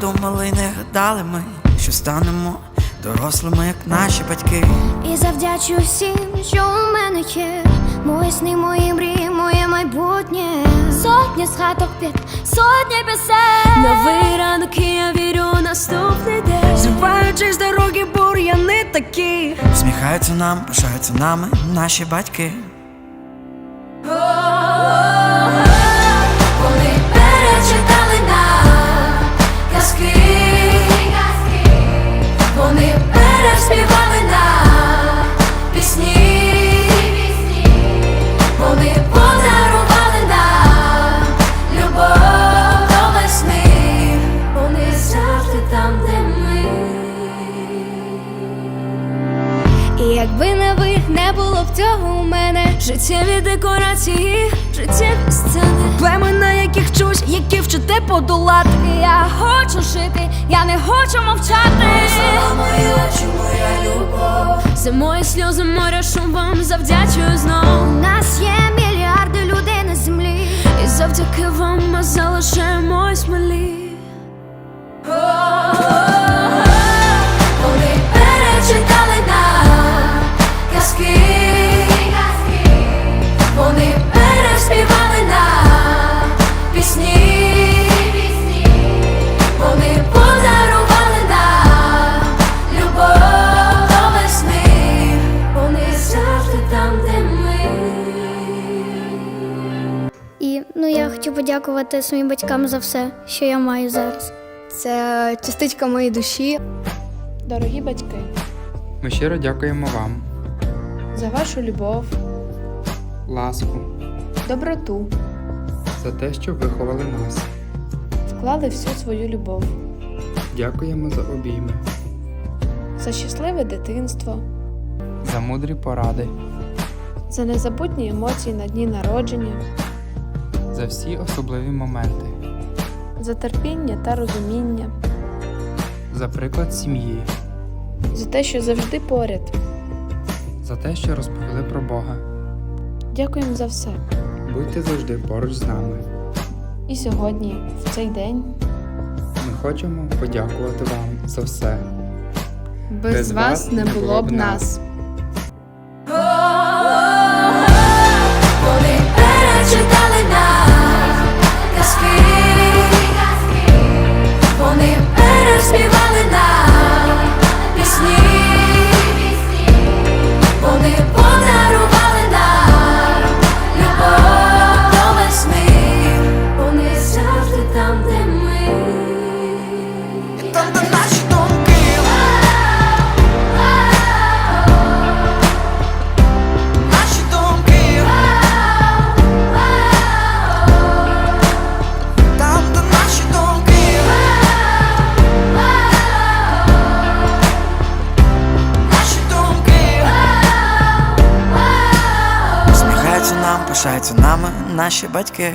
думали, й не гадали ми, що станемо дорослими, як наші батьки. І завдячу всім, що у мене є. Мої сни, мої мрії, моє майбутнє. Сотні згадок під сотні пісень. Новий ранок, і я вірю у наступний день. Зриваючись з дороги, бур'яни такі. Сміхаються нам, пишаються нами наші батьки. Якби не ви, не було б цього у мене. Життєві декорації, життєві сцени. Проблеми, на яких чусь, які вчите подолати. Я хочу жити, я не хочу мовчати. мої очі, моя любов. За мої сльози, море шум вам завдячую знов. У нас є мільярди людей на землі. І завдяки вам ми залишаємось малі. Хочу подякувати своїм батькам за все, що я маю зараз. Це частичка моєї душі. Дорогі батьки, Ми щиро дякуємо вам, за вашу любов, ласку, доброту, за те, що виховали нас. вклали всю свою любов, Дякуємо за обійми, за щасливе дитинство, за мудрі поради, за незабутні емоції на дні народження, за всі особливі моменти, за терпіння та розуміння, за приклад сім'ї, за те, що завжди поряд. за те, що розповіли про Бога. Дякуємо за все. Будьте завжди поруч з нами. І сьогодні, в цей день, Ми хочемо подякувати вам за все. Без, вас не було б нас. Пишаються нами наші батьки.